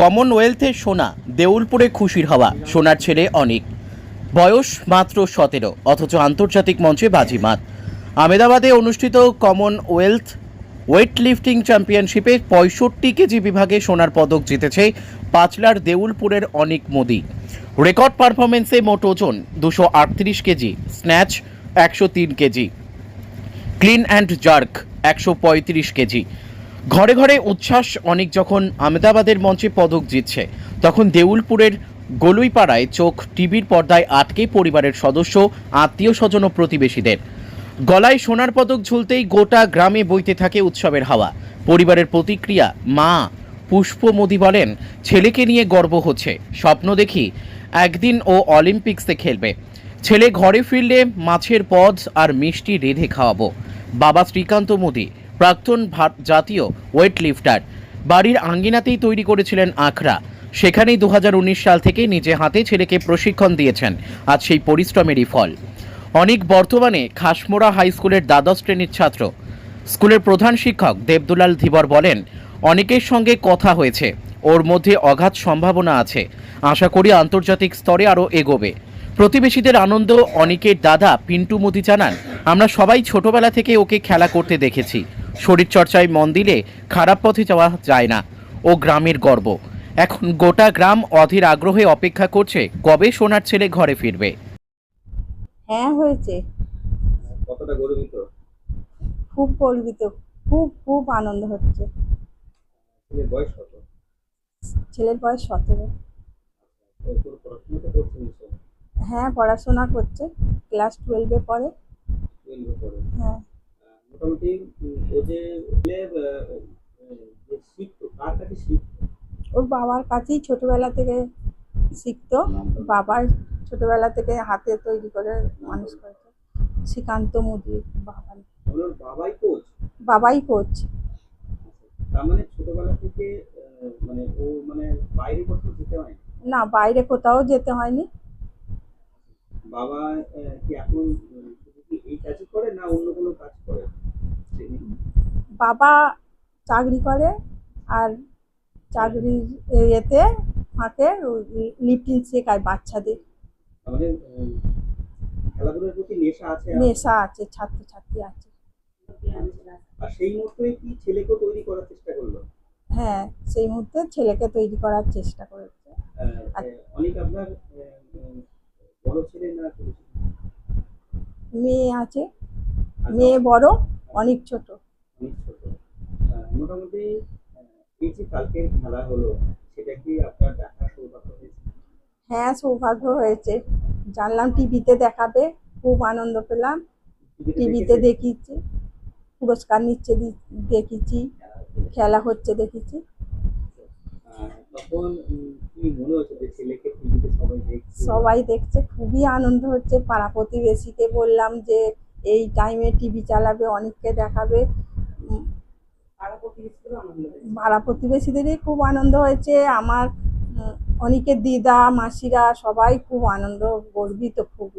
কমনওয়েলথের সোনা, দেউলপুরে খুশির হওয়া, সোনার ছেলে অনেক। বয়স মাত্র সতেরো, অথচ আন্তর্জাতিক মঞ্চে বাজিমাত। আমেদাবাদে অনুষ্ঠিত কমনওয়েলথ ওয়েট লিফটিং চ্যাম্পিয়নশিপে পঁয়ষট্টি কেজি বিভাগে সোনার পদক জিতেছে পাঁচলার দেউলপুরের অনিক মোদি। রেকর্ড পারফরমেন্সে মোট ওজন দুশো আটত্রিশ কেজি, স্ন্যাচ একশো তিন কেজি, ক্লিন অ্যান্ড জার্ক একশো পঁয়ত্রিশ কেজি ঘরে ঘরে উচ্ছ্বাস, অনেক যখন আমেদাবাদের মঞ্চে পদক জিতছে, তখন দেউলপুরের গলুইপাড়ায় চোখ টিভির পর্দায় আটকে পরিবারের সদস্য, আত্মীয় স্বজন ও প্রতিবেশীদের। গলায় সোনার পদক ঝুলতেই গোটা গ্রামে বইতে থাকে উৎসবের হাওয়া। পরিবারের প্রতিক্রিয়া, মা পুষ্প মোদি বলেন, ছেলেকে নিয়ে গর্ব হচ্ছে। স্বপ্ন দেখি একদিন ও অলিম্পিক্সে খেলবে। ছেলে ঘরে ফিরলে মাছের পদ আর মিষ্টি রেঁধে খাওয়াবো। বাবা শ্রীকান্ত মোদি প্রাক্তন জাতীয় ওয়েট লিফটার বাড়ির আঙ্গিনাতেই তৈরি করেছিলেন আখড়া। সেখানেই দু হাজার উনিশ সাল থেকে নিজে হাতে ছেলেকে প্রশিক্ষণ দিয়েছেন। আজ সেই পরিশ্রমেরই ফল। অনেক বর্তমানে খাসমোড়া হাই স্কুলের দ্বাদশ শ্রেণির ছাত্র। স্কুলের প্রধান শিক্ষক দেবদুলাল ধীবর বলেন, অনেকের সঙ্গে কথা হয়েছে। ওর মধ্যে অগাধ সম্ভাবনা আছে। আশা করি আন্তর্জাতিক স্তরে আরও এগোবে। প্রতিবেশীদের আনন্দ অনেকের দাদা পিন্টু মোদি জানান আমরা সবাই ছোটবেলা থেকে ওকে খেলা করতে দেখেছি। শরীরচর্চায় মন দিলে খারাপ পথে যাওয়া যায় না। ও গ্রামের গর্ব। এখন গোটা গ্রাম অধীর আগ্রহে অপেক্ষা করছে কবে সোনার ছেলে ঘরে ফিরবে? হ্যাঁ হয়েছে। কতটা গর্বিত? খুব গর্বিত। খুব খুব আনন্দ হচ্ছে। ছেলের বয়স কত? ছেলের বয়স সতেরো। ও পড়াশোনা তো করছে নিশ্চয় হ্যাঁ পড়াশোনা করছে। ক্লাস টুয়েলভে পড়ে। পড়ে। হ্যাঁ। মোটামুটি ও যে কার কাছে শিখতো? ওর বাবার কাছেই ছোটবেলা থেকে শিখতো। বাবার ছোটবেলা থেকে হাতে তৈরি করে মানুষ করেছে। শ্রীকান্ত মুদি বাবা বাবাই কোচ বাবাই কোচ তার মানে ছোটবেলা থেকে মানে ও মানে বাইরে কোথাও যেতে হয় না। না বাইরে কোথাও যেতে হয়নি। বাবা কি এখন এই কাজই করে না অন্য কোনো কাজ করে? বাবা চাকরি করে আর চাকরির এতে ফাঁকে লিফটিং শেখায় বাচ্চাদের। খেলাধুলার প্রতি নেশা আছে আর- নেশা আছে ছাত্রছাত্রী আছে। আর সেই মতোই কি ছেলেকেও তৈরি করার চেষ্টা করল? হ্যাঁ সেই মুহূর্তে ছেলেকে তৈরি করার চেষ্টা করেছে। অনেক আপনার মেয়ে আছে। মেয়ে বড় অনেক ছোট। অনেক ছোট। আহ, মোটামুটি এই যে কালকের খেলা হলো সেটা কি আপনার দেখার সৌভাগ্য হয়েছে? হ্যাঁ সৌভাগ্য হয়েছে। জানলাম টিভিতে দেখাবে খুব আনন্দ পেলাম। টিভিতে দেখিছি? পুরস্কার নিচ্ছে দেখেছি খেলা হচ্ছে দেখেছি তখন উম, কি মনে হচ্ছে যে ছেলেকে টিভিতে সবাই দেখছে? সবাই দেখছে খুবই আনন্দ হচ্ছে। পাড়া প্রতিবেশীকে বললাম যে এই টাইমে টিভি চালাবে অনেককে দেখাবে। পাড়া প্রতিবেশীদেরই খুব আনন্দ হয়েছে। আমার উম, অনেকের দিদা মাসিরা সবাই খুব আনন্দ গর্বিত খুব।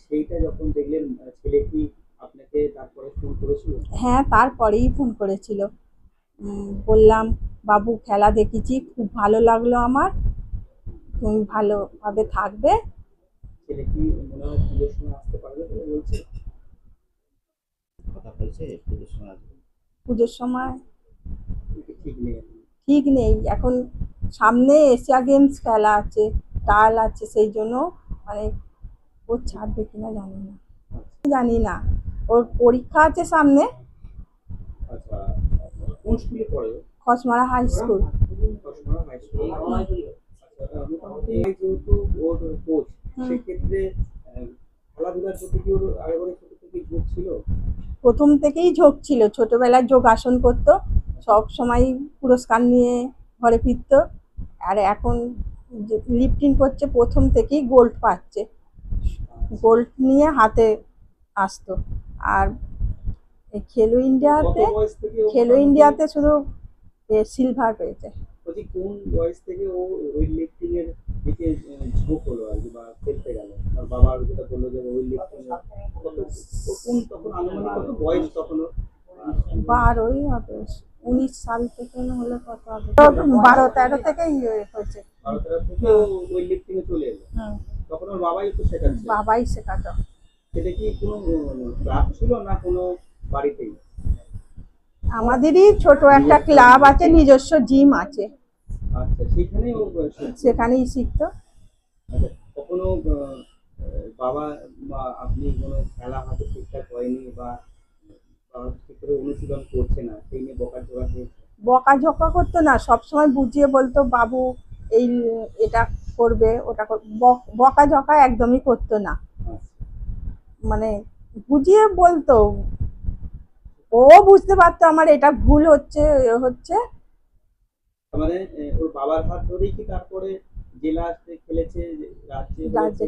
সেইটা যখন দেখলেন ছেলে কি আপনাকে তারপরে ফোন করেছিল? হ্যাঁ তারপরেই ফোন করেছিল। বললাম বাবু খেলা দেখেছি খুব ভালো লাগল আমার। তুমি ভালোভাবে থাকবে। পুজোর সময় ঠিক নেই। এখন? ঠিক নেই। এখন সামনে এশিয়া গেমস খেলা আছে টাল আছে সেই জন্য মানে ও ছাড়বে কিনা জানি না। জানি না। ওর পরীক্ষা আছে সামনে। আচ্ছা। কোন স্কুলে পড়ে? Khasmara high school high school আচ্ছা, মোটামুটি যেহেতু ওর কোচ সেক্ষেত্রে খেলাধুলার প্রতি কি ওর আগেবারে ছোট থেকে ঝোঁক ছিল? প্রথম থেকেই ঝোঁক ছিল। ছোটবেলায় যোগাসন করতো। সব সময় পুরস্কার নিয়ে ঘরে ফিরত। আর এখন যে লিফটিং করছে প্রথম থেকেই গোল্ড পাচ্ছে। গোল্ড নিয়ে হাতে আসতো। আর এই খেলো ইন্ডিয়াতে খেলো ইন্ডিয়াতে শুধু সিলভার পেয়েছে। বলছি কোন বয়স থেকে ও ওয়েট লিফটিং এর দিকে ঝোঁক হলো আর কি বা খেলতে গেল? আর বাবার যেটা বলল যে ওয়েট লিফটিং কোন তখন আনুমানিক কত বয়স তখন ওর? বারোই হবে উনিশ সাল থেকে হলে কত হবে বারো তেরো। থেকে হয়েছে। ভারতের থেকে লিফটিং এ চলে এলো। তখন ওর বাবাই তো শেখাচ্ছে। বাবাই শেখাতো। সেটা কি কোনো ক্লাব ছিল না কোনো বাড়িতেই? আমাদেরই ছোট একটা ক্লাব আছে নিজস্ব জিম আছে। আচ্ছা সেখানেই ও সেখানেই শিখতো। আচ্ছা, কখনো বাবা বা আপনি কোনো খেলা হয়তো ঠিকঠাক হয়নি বা বাবা ঠিক অনুশীলন করছে না সেই নিয়ে বকার জোড়া বকাঝকা করতো না সবসময় বুঝিয়ে বলতো বাবু এই এটা করবে ওটা বকাঝকা একদমই করতো না। আচ্ছা। মানে বুঝিয়ে বলতো ও বুঝতে পারতো আমার এটা ভুল হচ্ছে হচ্ছে। মানে ওর বাবার হাত ধরেই কি তারপরে জেলা আসতে খেলেছে রাজ্যে।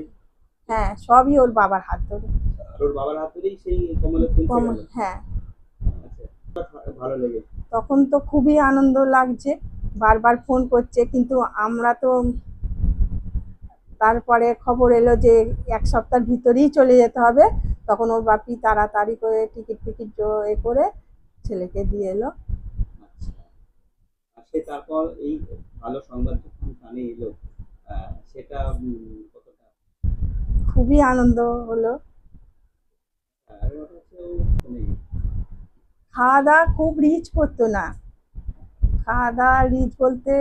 হ্যাঁ সবই ওর বাবার হাত ধরে। ওর বাবার হাত ধরেই সেই কমলে হ্যাঁ। আচ্ছা ভালো লেগে তখন তো খুবই আনন্দ লাগছে বারবার ফোন করছে কিন্তু আমরা তো তারপরে খবর এলো যে এক সপ্তাহের ভিতরেই চলে যেতে হবে। তখন ওর বাপি তাড়াতাড়ি করে টিকিট ফিকিট এ করে ছেলেকে দিয়ে এলো। আচ্ছা। সে তারপর এই ভালো সংবাদ যখন কানে এলো সেটা কতটা? খুবই আনন্দ হলো। খাওয়া দাওয়া খুব রিচ করতো না। খাওয়া দাওয়া রিচ বলতে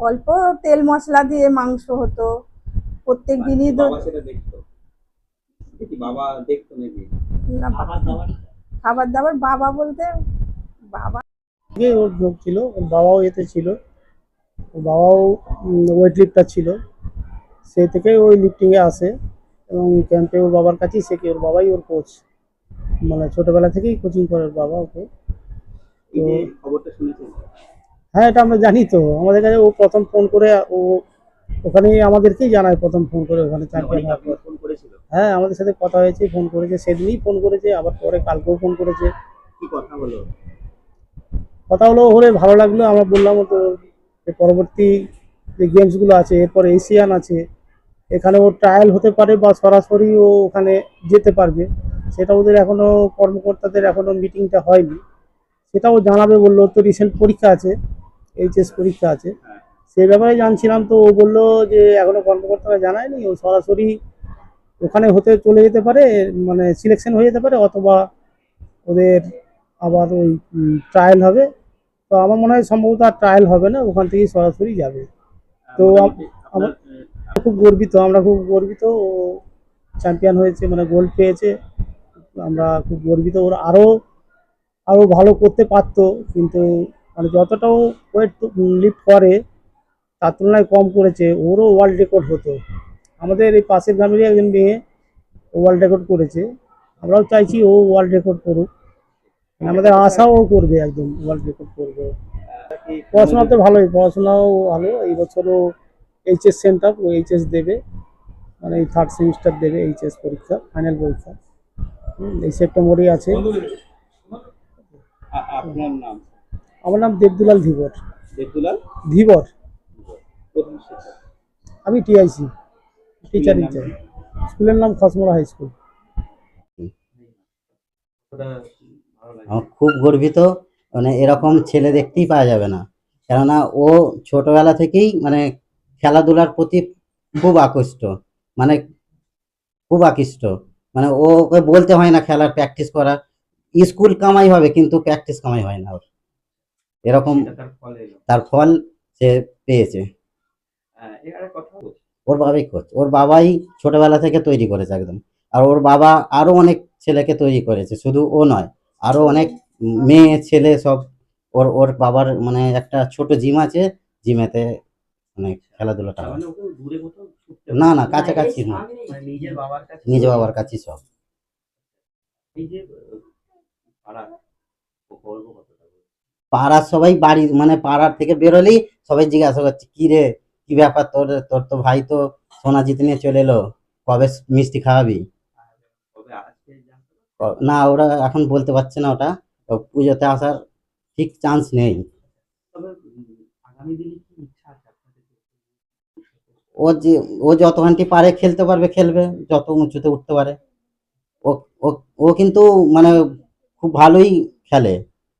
অল্প তেল মশলা দিয়ে মাংস হতো। প্রত্যেক দিনই তো বাবা দেখতো কি বাবা দেখতো নাকি? না, খাবার দাবার বাবা বলতে বাবা ওর যোগ ছিল ওর বাবাও এতে ছিল। ওর বাবাও ওয়েট লিফটার ছিল। সেই থেকে ওই লিফটিংয়ে আসে এবং ক্যাম্পে ওর বাবার কাছেই শেখে ওর বাবাই ওর কোচ মানে ছোটবেলা থেকেই কোচিং করে ওর বাবা ওকে। এই খবরটা শুনেছেন? হ্যাঁ এটা আমরা জানি তো। আমাদের কাছে ও প্রথম ফোন করে ও ওখানে আমাদেরকেই জানায় প্রথম ফোন করে ওখানে অনেক হওয়ার ফোন করেছিল। হ্যাঁ আমাদের সাথে কথা হয়েছে ফোন করেছে সেদিনই ফোন করেছে আবার পরে কালকেও ফোন করেছে। কি কথা হলো? কথা হলো হলে ভালো লাগল আমরা বললাম তো যে পরবর্তী যে গেমসগুলো আছে এরপর এশিয়ান আছে এখানে ও ট্রায়াল হতে পারে বা সরাসরি ও ওখানে যেতে পারবে। সেটা ওদের এখনও কর্মকর্তাদের এখনও মিটিংটা হয়নি। সেটাও জানাবে বলল তো রিসেন্ট পরীক্ষা আছে এইচএস পরীক্ষা আছে। হ্যাঁ। সেই ব্যাপারে জানছিলাম তো ও বলল যে এখনও কর্মকর্তারা জানায়নি ও সরাসরি ওখানে হতে চলে যেতে পারে মানে সিলেকশন হয়ে যেতে পারে অথবা ওদের আবার ওই ট্রায়াল হবে। তো আমার মনে হয় সম্ভবত আর ট্রায়াল হবে না ওখান থেকেই সরাসরি যাবে। তো আম- আপনার আহ, খুব গর্বিত আমরা খুব গর্বিত ও চ্যাম্পিয়ন হয়েছে মানে গোল্ড পেয়েছে। আমরা খুব গর্বিত ওর আরও আরও ভালো করতে পারতো কিন্তু মানে যতটাও ওয়েট লিফট করে তার তুলনায় কম করেছে ওরও ওয়ার্ল্ড রেকর্ড হতো। আমাদের এই পাশের গ্রামেরই একজন মেয়ে ওয়ার্ল্ড রেকর্ড করেছে। আমরাও চাইছি ও ওয়ার্ল্ড রেকর্ড করুক। মানে আমাদের আশাও করবে একদম ওয়ার্ল্ড রেকর্ড করবে। পড়াশোনা তো ভালোই পড়াশোনাও ভালো। এই বছরও এইচএস সেন্টার ও এইচএস দেবে। মানে এই থার্ড সেমিস্টার দেবে এইচএস পরীক্ষা ফাইনাল পরীক্ষা। এই সেপ্টেম্বরেই আছে। আপনার নাম? আমার নাম দেবদুলাল ধীবর। দেবদুলাল? ধীবর। আমি টিআইসি টিচার ইনচার্জ স্কুলের নাম খসমোড়া হাই স্কুল খুব গর্বিত মানে এরকম ছেলে দেখতেই পাওয়া যাবে না। কেননা ও ছোটবেলা থেকেই মানে খেলাধুলার প্রতি খুব আকৃষ্ট মানে খুব আকৃষ্ট। মানে ও ওকে বলতে হয় না খেলার প্র্যাকটিস করা স্কুল কামাই হবে কিন্তু প্র্যাকটিস কামাই হয় না ওর। এরকম তার ফল সে পেয়েছে। হ্যাঁ কথা ওর বাবাই করছে। ওর বাবাই ছোটবেলা থেকে তৈরি করেছে একদম। আর ওর বাবা আরও অনেক ছেলেকে তৈরি করেছে শুধু ও নয় আরও অনেক মেয়ে ছেলে সব ওর ওর বাবার মানে একটা ছোট জিম আছে জিমেতে মানে খেলাধুলাটা না না কাছাকাছি না। মানে নিজের বাবার কাছে নিজ বাবার কাছে সব। পাড়ার সবাই বাড়ি মানে পাড়ার থেকে বেরোলেই সবাই জিজ্ঞাসা করছে কি রে কি ব্যাপার তোর? তোর তো ভাই তো সোনা জিতে নিয়ে চলে এলো। কবে মিষ্টি খাওয়াবি? না, ওরা এখন বলতে পারছে না ওটা। পুজোতে আসার ঠিক চান্স নেই। ও যে, ও যতখানটি পারে খেলতে পারবে, খেলবে। যত উঁচুতে উঠতে পারে। ও ও কিন্তু মানে খুব ভালোই খেলে।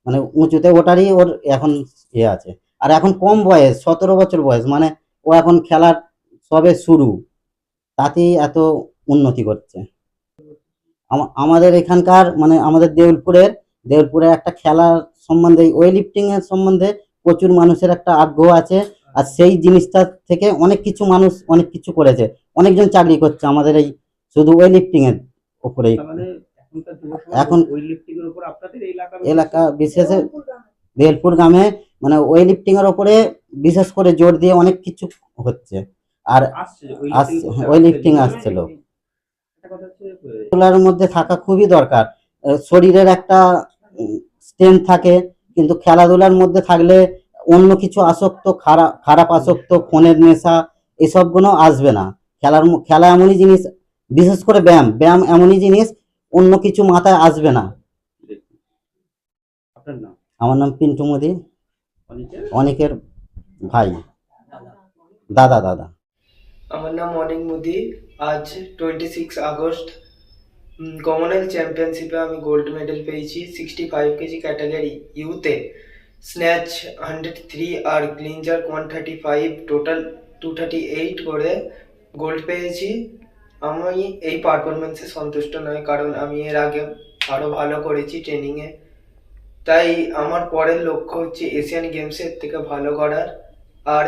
মানে উঁচুতে ওটারই ওর এখন ইয়ে আছে। আর এখন কম বয়স, সতেরো বছর বয়স। মানে ও এখন খেলার সবে শুরু। তাতেই এত উন্নতি করছে আমাদের এখানকার মানে আমাদের দেউলপুরের দেউলপুরের একটা খেলার সম্বন্ধে ওয়েট লিফটিং এর সম্বন্ধে প্রচুর মানুষের একটা আগ্রহ আছে। আর সেই জিনিসটা থেকে অনেক কিছু মানুষ অনেক কিছু করেছে। অনেকজন চাকরি করছে আমাদের এই শুধু ওয়েট লিফটিং এর উপরেই তার মানে এখন- ওই লিফটিং এর উপর আপনাদের এলাকা বিশেষে বেলপুর গ্রামে মানে ওয়েট লিফটিং এর উপরে বিশেষ করে জোর দিয়ে অনেক কিছু হচ্ছে। আর আসছে ওই আসছে। lifting আসছিল। খেলার মধ্যে থাকা খুবই দরকার। শরীরের একটা স্ট্রেংথ থাকে কিন্তু খেলাধুলার মধ্যে থাকলে অন্য কিছু আসক্ত খারাপ খারাপ আসক্ত ফোনের নেশা এসবগুলো আসবে না। খেলার খেলা এমনই জিনিস বিশেষ করে ব্যায়াম। ব্যায়াম এমনই জিনিস অন্য কিছু মাথায় আসবে না। আমার নাম পিন্টু মোদি। অনেকের ভাই, দাদা দাদা। আমার নাম অনিক মোদি। আজ টোয়েন্টি সিক্স আগস্ট কমনওয়েলথ চ্যাম্পিয়নশিপে আমি গোল্ড মেডেল পেয়েছি সিক্সটি ফাইভ কেজি ক্যাটাগরি ইউতে স্ন্যাচ হান্ড্রেড থ্রি আর clean jerk one thirty five total two thirty eight করে গোল্ড পেয়েছি। আমি এই পারফরমেন্সে সন্তুষ্ট নয় কারণ আমি এর আগে আরও ভালো করেছি ট্রেনিংয়ে তাই আমার পরের লক্ষ্য হচ্ছে এশিয়ান গেমসের থেকে ভালো করার। আর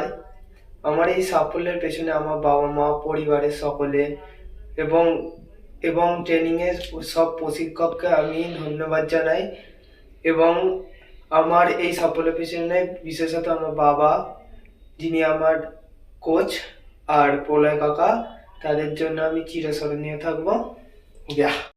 আমার এই সাফল্যের পেছনে আমার বাবা মা, পরিবারের সকলে এবং এবং ট্রেনিংয়ের সব প্রশিক্ষককে আমি ধন্যবাদ জানাই এবং আমার এই সাফল্যের পেছনে বিশেষত আমার বাবা, যিনি আমার কোচ আর প্রলয় কাকা, তাদের জন্য আমি চিরস্মরণীয় থাকব। ইয়া